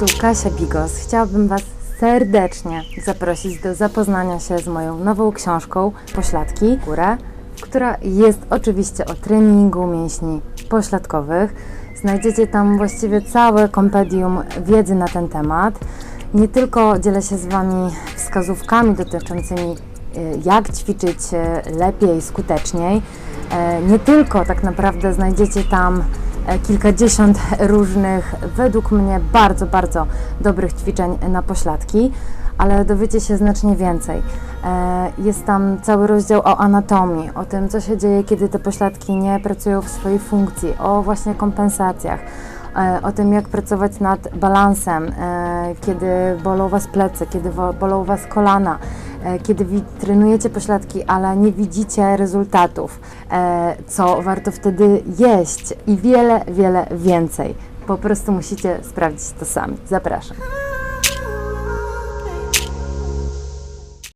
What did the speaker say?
Tu Kasia Bigos. Chciałabym Was serdecznie zaprosić do zapoznania się z moją nową książką Pośladki Górę, która jest oczywiście o treningu mięśni pośladkowych. Znajdziecie tam właściwie całe kompedium wiedzy na ten temat. Nie tylko dzielę się z Wami wskazówkami dotyczącymi y, jak ćwiczyć y, lepiej, skuteczniej. E, Nie tylko tak naprawdę znajdziecie tam kilkadziesiąt różnych, według mnie bardzo, bardzo dobrych ćwiczeń na pośladki, ale dowiecie się znacznie więcej. E, Jest tam cały rozdział o anatomii, o tym, co się dzieje, kiedy te pośladki nie pracują w swojej funkcji, o właśnie kompensacjach, e, o tym, jak pracować nad balansem, e, kiedy bolą Was plecy, kiedy bolą Was kolana, e, kiedy trenujecie pośladki, ale nie widzicie rezultatów, e, co warto wtedy jeść i wiele, wiele więcej. Po prostu musicie sprawdzić to sami. Zapraszam.